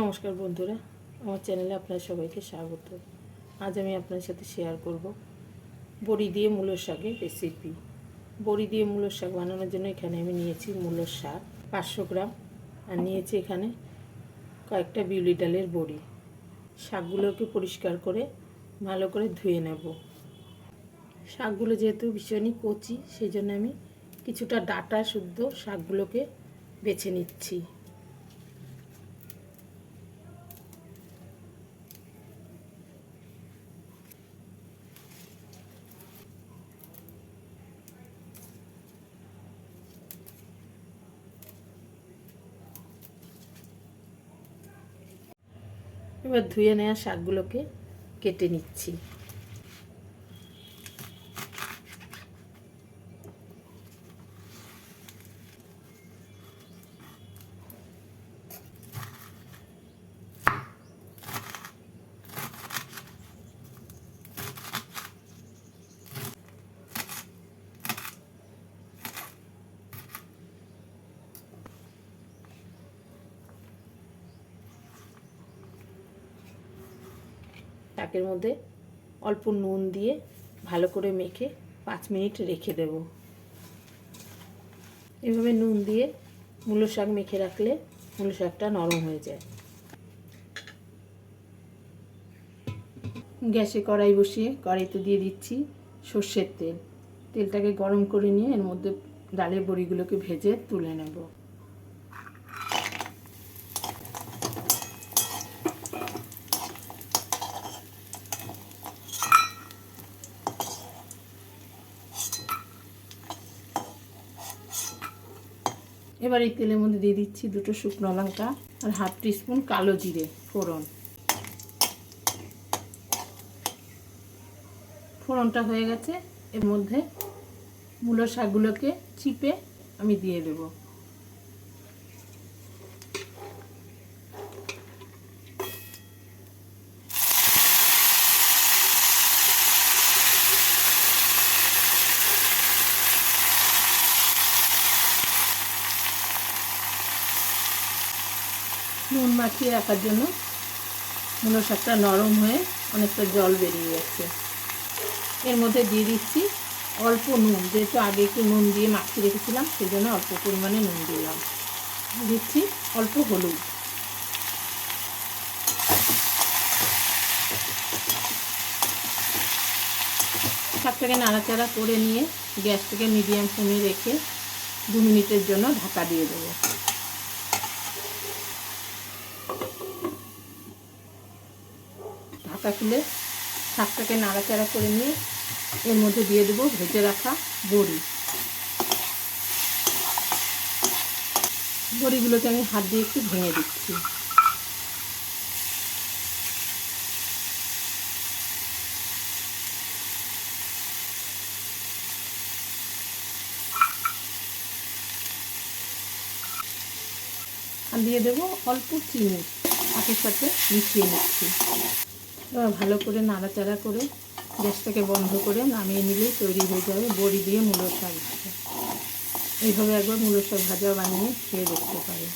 নমস্কার বন্ধুরা, আমার চ্যানেলে আপনার সবাইকে স্বাগত। আজ আমি আপনার সাথে শেয়ার করব বড়ি দিয়ে মূলোর শাকের রেসিপি বড়ি দিয়ে মূলোর শাক বানানোর জন্য এখানে আমি নিয়েছি মূলোর শাক পাঁচশো গ্রাম আর নিয়েছি এখানে কয়েকটা বিউলি ডালের বড়ি। শাকগুলোকে পরিষ্কার করে ভালো করে ধুয়ে নেব। শাকগুলো যেহেতু ভীষণই কচি সেই জন্য আমি কিছুটা ডাটা শুদ্ধ শাকগুলোকে বেছে নিচ্ছি। এবার ধুয়ে নেওয়া শাকগুলোকে কেটে নিচ্ছি। শাকের মধ্যে অল্প নুন দিয়ে ভালো করে মেখে পাঁচ মিনিট রেখে দেব। এভাবে নুন দিয়ে মূলো শাক মেখে রাখলে মূলো শাকটা নরম হয়ে যায়। গ্যাসে কড়াই বসিয়ে কড়াইতে দিয়ে দিচ্ছি সর্ষের তেল। তেলটাকে গরম করে নিয়ে এর মধ্যে ডালের বড়িগুলোকে ভেজে তুলে নেব। এবার এই তেলের মধ্যে দিয়ে দিচ্ছি দুটো শুকনো লঙ্কা আর হাফ টিস্পুন কালো জিরে ফোড়ন। ফোড়নটা হয়ে গেছে। এর মধ্যে মূলো শাকগুলোকে চিপে আমি দিয়ে দেব। নুন মাখিয়ে রাখার জন্য মূলো শাকটা নরম হয়ে অনেকটা জল বেরিয়ে যাচ্ছে। এর মধ্যে দিয়ে দিচ্ছি অল্প নুন, যেহেতু আগে একটু নুন দিয়ে মাখিয়ে রেখেছিলাম সেই জন্য অল্প পরিমাণে নুন দিলাম। দিচ্ছি অল্প হলুদ। শাকটাকে নাড়াচাড়া করে নিয়ে গ্যাসটাকে মিডিয়াম ফ্লেমে রেখে দু মিনিটের জন্য ঢাকা দিয়ে দেবো। ঢাকা খুলে শাকটাকে নাড়াচাড়া করে নিয়ে এর মধ্যে দিয়ে দেবো ভেজে রাখা বড়ি। বড়িগুলোকে আমি হাত দিয়ে একটু ভেঙে দিচ্ছি। দিয়ে দেবো অল্প চিনি। শাকের সাথে মিশিয়ে নিচ্ছি। এবার ভালো করে নাড়াচাড়া করে গ্যাসটাকে বন্ধ করে নামিয়ে নিলেই তৈরি হয়ে যাবে বড়ি দিয়ে মূলো শাক এইভাবে একবার মূলো শাক ভাজা বানিয়ে খেয়ে দেখতে পারে